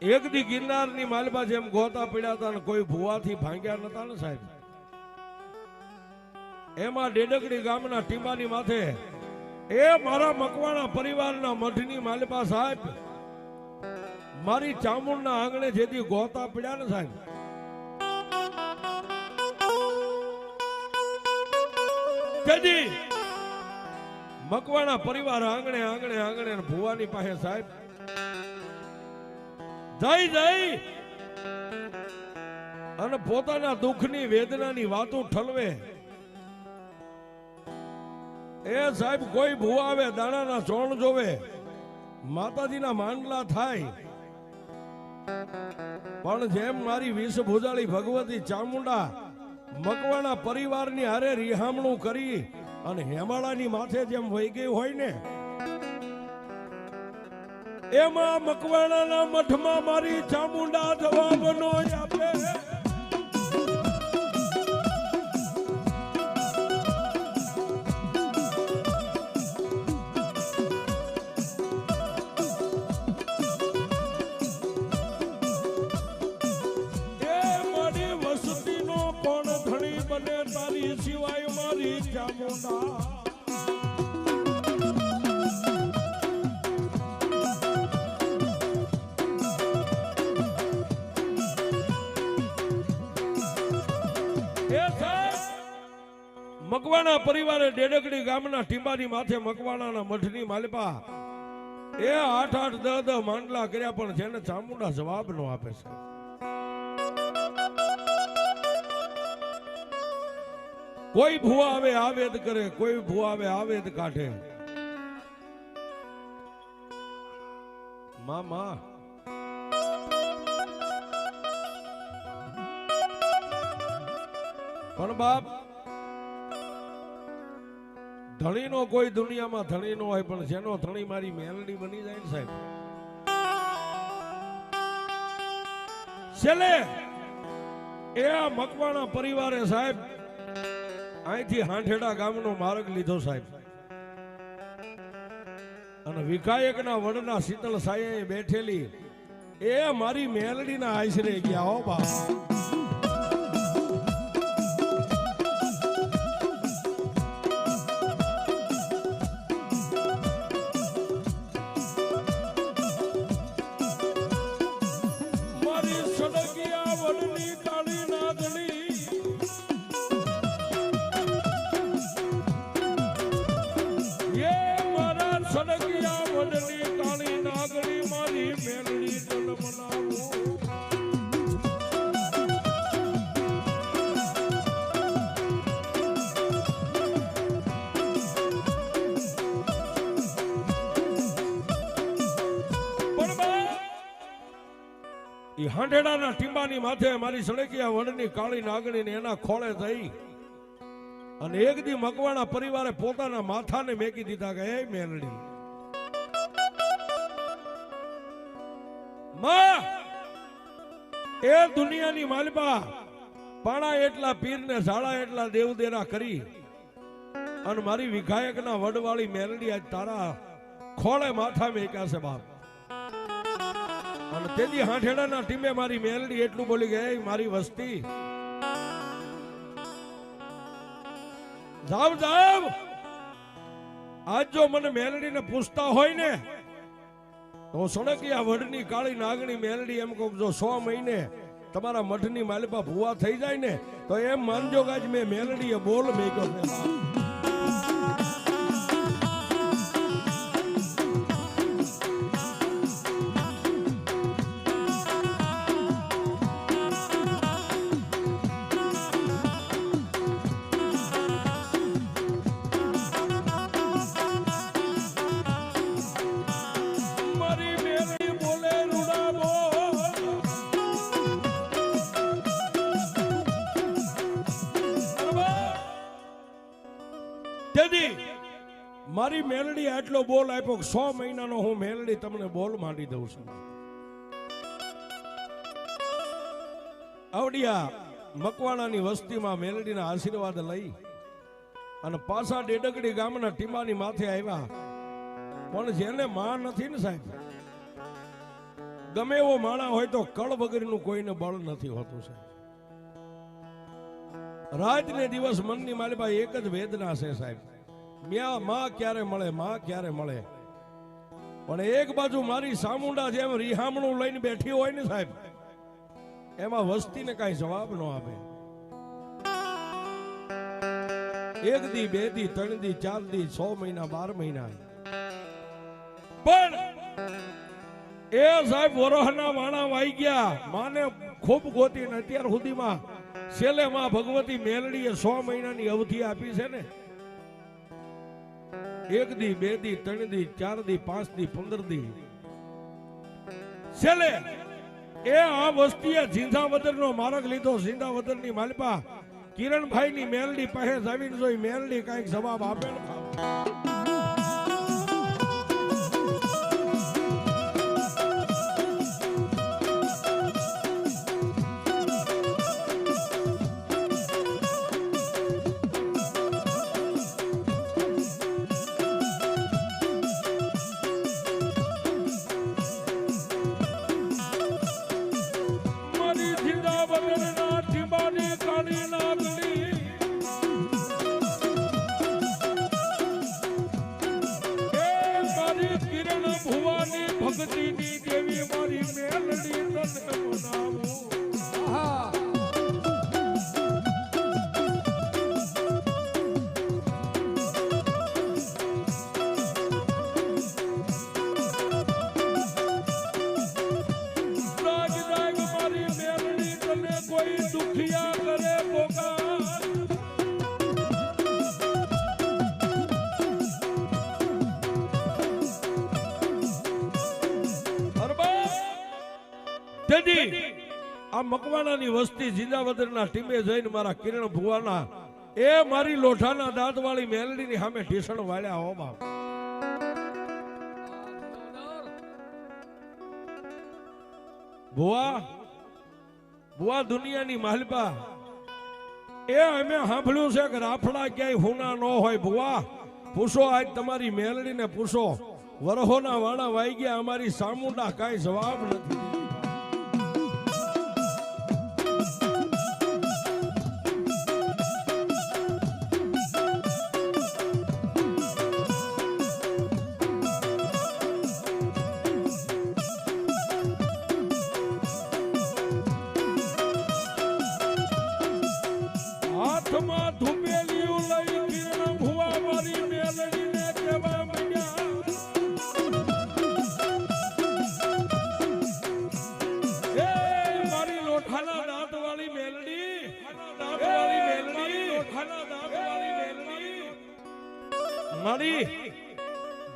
એક દી ગિરનારની માલબા જેમ ગોતા પીડ્યા હતા ને કોઈ ભુવાથી ભાંગ્યા નતા ને સાહેબ? એમાં ડેડકડી ગામના ટીંબાની માથે, એ મારા મકવાણા પરિવારના મઠની માલબા સાહેબ, મારી ચામુંડના આંગણે જેથી ગોતા પીડ્યા ને સાહેબ. મકવાણા પરિવાર આંગણે આંગણે આંગણે ભુવાની પાસે સાહેબ જઈ જઈ અને પોતાના દુઃખની વેદનાની વાતો ઠલવે. એ સાહેબ, કોઈ ભૂવાવે દાણાના ચોણ જોવે. માતાજીના માંડલા થાય. પણ જેમ મારી વિષ ભુજાળી ભગવતી ચામુંડા મકવાણા પરિવારની હારે રિહામણું કરી અને હેમાળાની માથે જેમ વહી ગઈ હોય ને એમાં મકવાણાના મઠમાં મારી ચામુંડા જવાબનો આપે. મકવાણા પરિવારે ડેડકડી ગામના ટીંબાની માથે મકવાણાના મઠની માલિપા. એ આઠ આઠ દહ દહ માંડલા કર્યા પણ જેને ચામુંડા જવાબ નો આપે છે કોઈ ભૂવા આવે આવેદ કરે, કોઈ ભૂવા આવે આવેદ કાઢે. મામા. પણ બાપ ધણીનો કોઈ દુનિયામાં ધણી નો હોય, પણ જેનો ધણી મારી મેલડી બની જાય ને સાહેબ? છેલ્લે, એ આ મકવાણા પરિવારે સાહેબ, અહીંથી હાંઠેડા ગામનો માર્ગ લીધો સાહેબ. અને વિકાયકના વડના શીતળ સાયે બેઠેલી, એ મારી મેલડીના આશરે ગયા હો બાપ. નાગણી મારી મેલડી જલ મનાવું. હાંઢેડાના ટીંબાની માથે મારી સડકિયા વડની કાળી નાગણી ને એના ખોળે થઈ અને એક દી મકવાણા પરિવારે પોતાના માથાને મેકી દીધા કે, એ મેલડી માં, એ દુનિયાની માલબા પાણા એટલા પીરને ઝાડા એટલા દેવદેરા કરી અને મારી વિઘાયકના વડવાળી મેલડી આજ તારા ખોળે માથા મેક્યા છે બાપ. અને તેથી હાંઠેડાના ટીમે મારી મેલડી એટલું બોલી ગઈ મારી વસ્તી, જાવ જાવ. આજ જો મને મેલડીને પૂછતા હોય ને તો સડકિયા વડની કાળી નાગણી મેલડી એમ કહું, જો સો મહિને તમારા મઠની માલિપા ભૂવા થઈ જાય ને, તો એમ માનજો કે આજ મેં મેલડીએ બોલ મેક્યો છે. મારી મેલડી આટલો બોલ આપ્યો સો મહિનાનો હું મેલડી તમને બોલ માંડી દઉં છું. આવડિયા, મકવાણાની વસ્તીમાં મેલડીના આશીર્વાદ લઈ અને પાછા ડેડકડી ગામના ટીમાની માથે આવ્યા. પણ જેને માં નથી ને સાહેબ, ગમે એવો માણા હોય તો કળ વગરનું કોઈને બળ નથી હોતું સાહેબ. રાત ને દિવસ મનની માલિપા એક જ વેદના છે સાહેબ. મ્યા માં ક્યારે મળે, માં ક્યારે મળે? પણ એક બાજુ મારી સામુંડા જેમ રિહામણું લઈને બેઠી હોય ને સાહેબ, એમાં વસ્તીને કાંઈ જવાબ ન આપે. એક દી, બે દી, ત્રણ દી, ચાર દી, છ મહિના, બાર મહિના. પણ એ સાહેબ વરોહના વાણા વાઈ ગયા. માને ખૂબ ગોતી ને અત્યાર સુધીમાં છેલ્લે માં ભગવતી મેલડીએ સો મહિનાની અવધિ આપી છે ને. એક દી બે દી ત્રણ દી ચાર દી પાંચ દી પંદર દી છેલ્લે, એ આ વસ્તીએ ઝીંઝાવદર નો માર્ગ લીધો ઝીંઝાવદરની માલપા કિરણભાઈ ની મેલડી પાસે જમીન જોઈ મેલડી કંઈક જવાબ આપે. આ મકવાણાની વસ્તી જિંદાવદરના ટીમે જઈને મારા કિરણ ભુવાના, એ મારી લોઠાના દાંતવાળી મેલડીની સામે ઢીસણ વાળ્યા હો બાપ ભુવા ભુવા દુનિયાની માલપા. એ અમે સાંભળ્યું છે કે રાફડા ક્યાંય હુના ન હોય. ભુવા, પૂછો આજ તમારી મેલડીને પૂછો. વરહોના વાણા વાઈ ગયા, અમારી સામુના કાંઈ જવાબ નથી.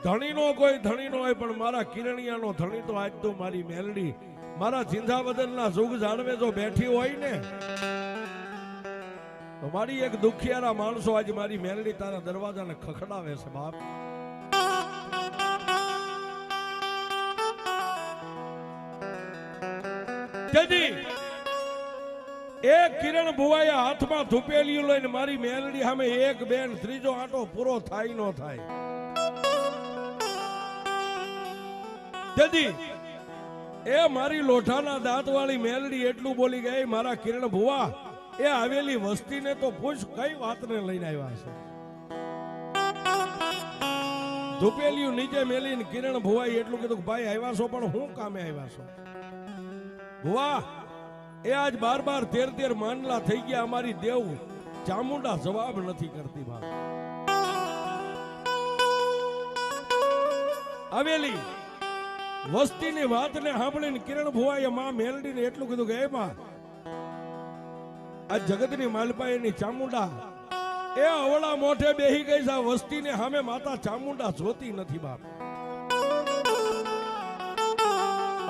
ધણીનો કોઈ ધણીનો હોય, પણ મારા કિરણિયાનો ધણી તો આજ તો મારી મેલડી. મારા જિંદાવદનના સુખ જાણવે જો બેઠી હોય ને, તો મારી એક દુખિયારા માણસો આજ મારી મેલડી તારા દરવાજાને ખખડાવે છે, બાપ. તેથી એ કિરણ ભુવાએ હાથમાં ધૂપેલિયું લઈને મારી મેલડી સામે એક બેન, ત્રીજો આટો પૂરો થાય નો થાય. તેથી એ મારી લોઠાના દાંત વાળી મેલડી એટલું બોલી ગઈ, મારા કિરણ ભુવા, એ આવેલી વસ્તીને તો પૂછ કઈ વાતને લઈને આવ્યા છે? ધુપેલિયું નીચે મેલીને કિરણ ભુવાઈ એટલું કીધું ભાઈ, આવ્યા છો, પણ હું કામે આવ્યા છો? ભુવા, એ આજ બાર બાર તેર તેર માનલા થઈ ગયા, અમારી દેવ ચામુંડા જવાબ નથી કરતી ભાઈ આવેલી વસ્તીની વાતને સાંભળીને કિરણ ભુવાએ માં મેલડીને એટલું કીધું કે, એ માં, આ જગતની માલપાઈની ચામુંડા, એ અવળા મોઢે બેહી ગઈ છે. વસ્તીને સામે માતા ચામુંડા જોતી નથી બાપ.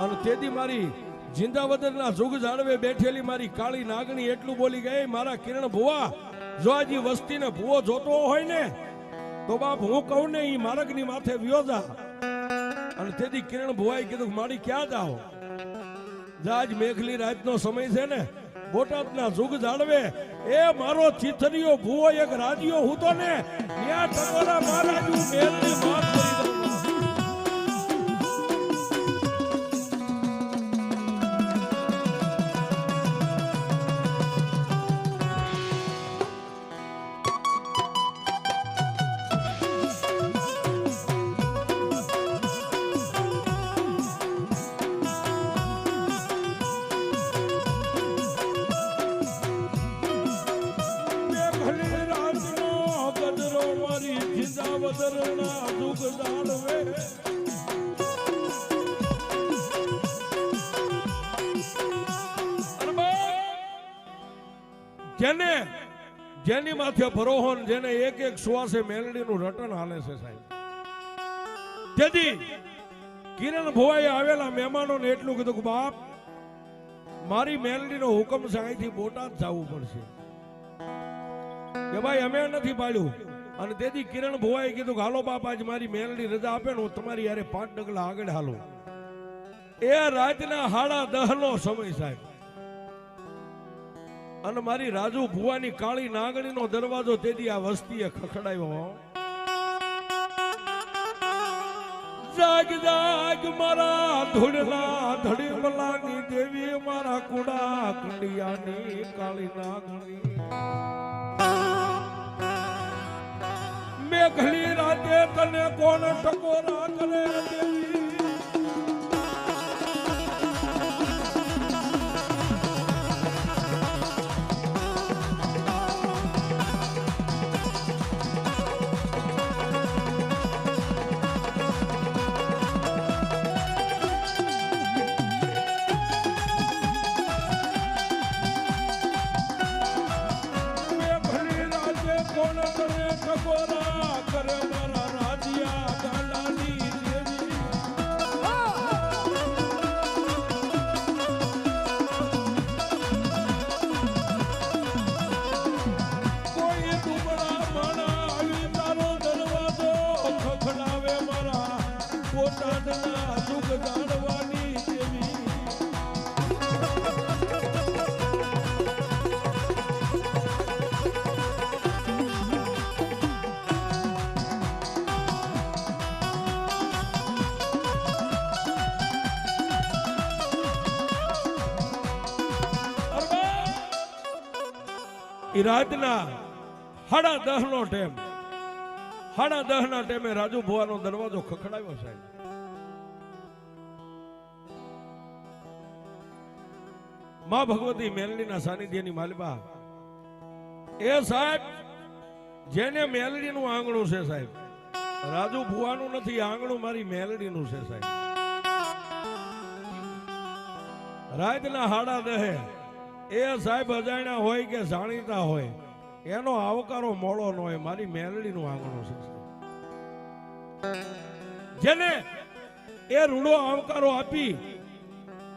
અને તેથી મારી જિંદાવદનના જુગ જાળવે બેઠેલી મારી કાળી નાગણી એટલું બોલી ગઈ મારા કિરણ ભુવા, જો આજી વસ્તીને ભુવો જોતો હોય ને, તો બાપ હું કહું ને ઈ માર્ગની માથે વ્યો જા. અને તેથી કિરણ ભુવાઈ કીધું મારી ક્યાં જાઓ? જાજ મેઘલી રાતનો સમય છે ને, બોટાદના જુગ જાળવે. એ મારો ચિથરીયો ભૂવો એક રાજ્યો હું તો ને ત્યાં ટકોરા મહારાજ મેલની વાત જેને જેની માથે ભરોહન, જેને એક એક શ્વાસે મેલડીનું રટન હાલે છે સાહેબ. તેથી કિરણ ભુવાએ આવેલા મહેમાનોને એટલું કીધું કે, બાપ, મારી મેલડીનો હુકમ છે, અહીંથી બોટાદ જવું પડશે. કે ભાઈ, અમે નથી પાડ્યું. અને તેથી કિરણ ભુવાએ કીધું કે, હાલો બાપ, આજ મારી મેલડી રજા આપે ને હું તમારી યારે પાંચ ડગલા આગળ હાલો. એ રાતના હાડા દહનો સમય સાહેબ. અને મારી રાજુ ભુવાની કાળી નાગણીનો દરવાજો તેથી આ વસ્તીએ ખખડાયો જાગ જાગ મારા ધૂળલા ધડી મલાની દેવી, મારા કુડા કંડિયાની કાળી નાગણી. મેઘલી રાતે તને કોણ ટકોરા કરે ઈ રાતના સાડા દહ નો ટેમ. સાડા દહ ના ટેમે રાજુ ભુવાનો દરવાજો ખખડાવ્યો સાહેબ. માં ભગવતી મેલડીના સાનિધ્યની માલિબા. એ સાહેબ, જેને મેલડીનું આંગણું છે સાહેબ. રાજુ ભુવાનું નથી, આંગણું મારી મેલડીનું છે સાહેબ. રાતના હાડા દહે એ સાહેબ અજાણ્યા હોય કે જાણીતા હોય, એનો આવકારો મોડો ન હોય, મારી મેલડીનું આંગણું છે જેને એ રૂડો આવકારો આપી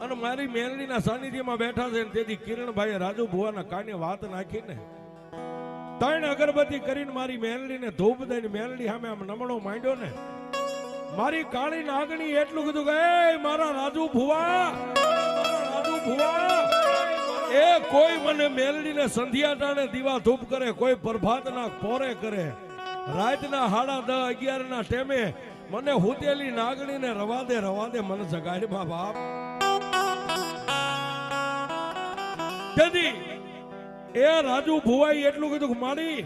અને મારી મેલડીના સાનિધ્યમાં બેઠા છે તેથી કિરણભાઈએ રાજુ ભુવાના કાને વાત નાખીને ત્રણ અગરબત્તી કરીને મારી મેલડીને ધૂપ દઈને મેલડી સામે આમ નમણો માંડ્યો ને, મારી કાળી નાગણી એટલું કીધું કે મારા રાજુ ભુવા, મારા રાજુ ભુવા એ કોઈ મને મેલડીને સંધ્યા ટાણે દીવા ધૂપ કરે, કોઈ પ્રભાતના પોરે કરે. રાતના હાડા દ અગિયાર ના ટેમે મને હુતેલી નાગણીને રવા દે રવા દે મને જગાડ મા બાપ. તેથી એ રાજુ ભુવાઈ એટલું કીધું કે મારી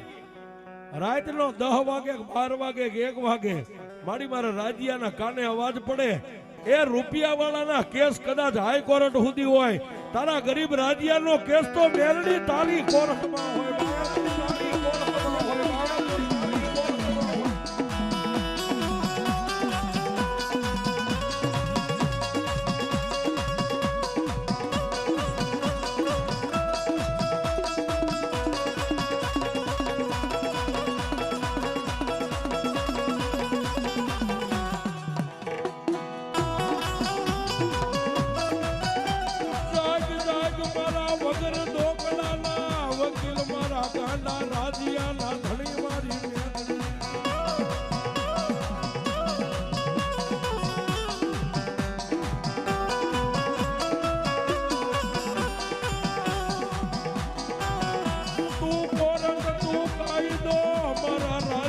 રાતનો દહ વાગે બાર વાગે એક વાગે મારી મારા રાજ્યાના કાને અવાજ પડે. એ રૂપિયા વાળાના કેસ કદાચ હાઈકોર્ટ સુધી હોય તારા ગરીબ રાજ્યાનો કેસ તો મેલડી તારી કોર્ટમાં હોય.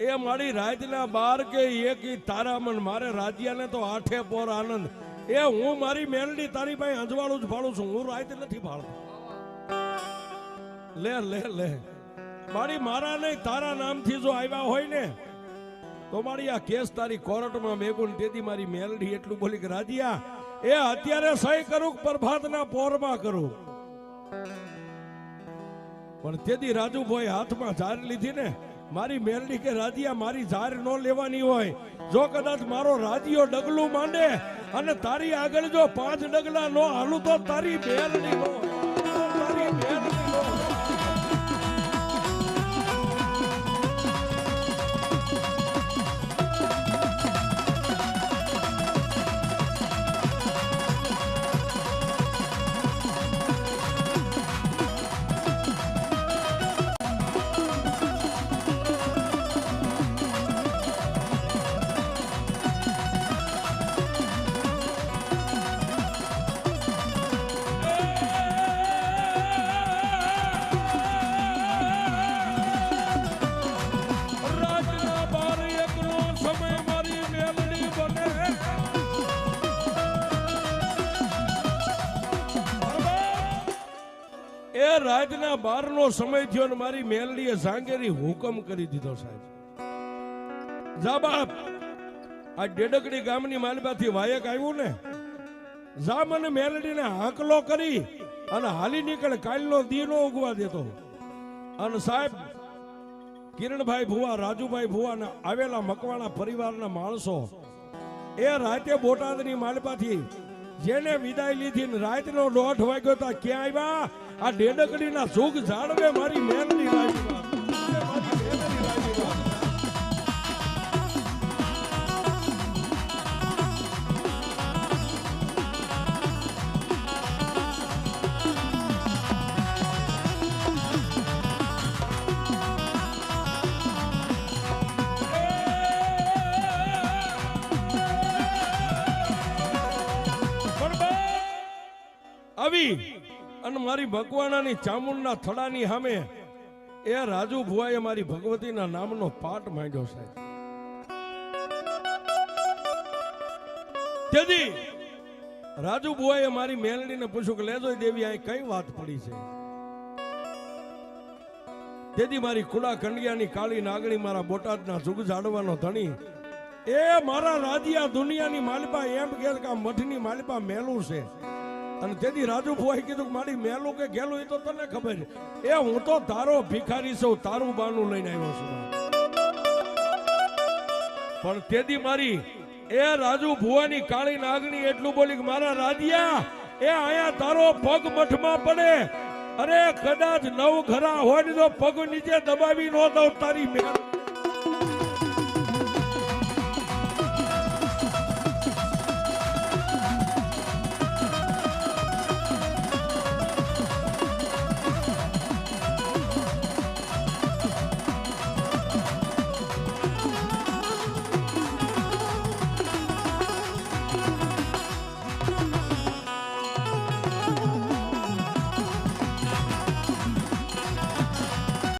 એ મારી રાતના બાર કે એક તારા તારામન મારે રાજ્યને તો આઠે પોર આનંદ. એ હું મારી મેલડી તારી પાસે અંજવાળું જ ફાળું છું. હું રાત નથી ફાળતો લે લે લે. મારી મારા નહીં, તારા નામથી જો આવ્યા હોય ને, તો મારી આ કેસ તારી કોર્ટમાં મેગુન તેથી મારી મેલડી એટલું બોલી કે, રાજિયા, એ અત્યારે સહી કરું પ્રભાતના પોરમાં કરું? પણ તેથી રાજુભાઈ હાથમાં ઝાર લીધી ને મારી મેરડી કે રાજીયા મારી ઝાર ન લેવાની હોય. જો કદાચ મારો રાજીઓ ડગલું માંડે અને તારી આગળ જો પાંચ ડગલા નો હાલું તો તારી મેરડી નો. રાતના બાર નો સમય થયો ને મારી મેલડીએ સાંગેરી હુકમ કરી દીધો સાહેબ. જા બાપ, આ ડેડકડી ગામની માલબાથી વાયક આવ્યું ને? જા મને મેલડીને હાંકલો કરી અને હાલી નીકળે, કાલનો દી ઉગવા દેતો અને સાહેબ, કિરણભાઈ ભુવા, રાજુભાઈ ભુવા ને આવેલા મકવાણા પરિવારના માણસો, એ રાતે બોટાદની માલપાથી જેને વિદાય લીધી રાતનો દોઢ વાગ્યો તા ક્યાં આવ્યા? આ ડેડકડીના સુખ જાળવે મારી. પણ બા, આવી. અને મારી ભગવાનાની ચામુંડના થડાની સામે એ રાજુ ભુવાએ મારી ભગવતીના નામનો પાઠ માંડ્યો સાહેબ તેથી રાજુ ભુવાએ મારી મેલડીને પૂછ્યું કે લેજો દેવી આ કઈ વાત પડી છે? તેથી મારી કુડા કંડિયાની કાળી નાગણી મારા બોટાદના જુગ ઝાડવાનો ધણી, એ મારા રાજ્યા દુનિયાની માલિપા, એમ કે મઠની માલિપા મેલું છે. અને તેથી રાજુ કીધું મારી મેલું કે ગેલું એ તો તને ખબર. એ હું તો તારો ભિખારી છું, તારું બાનું લઈને આવ્યો છું. પણ તેથી મારી એ રાજુ ભુવાની કાળી નાગણી એટલું બોલી મારા રાધિયા એ અહીંયા તારો પગ મઠમાં પડે. અરે કદાચ નવ ઘરા હોય તો પગ નીચે દબાવી ન દઉં તારી મેલ.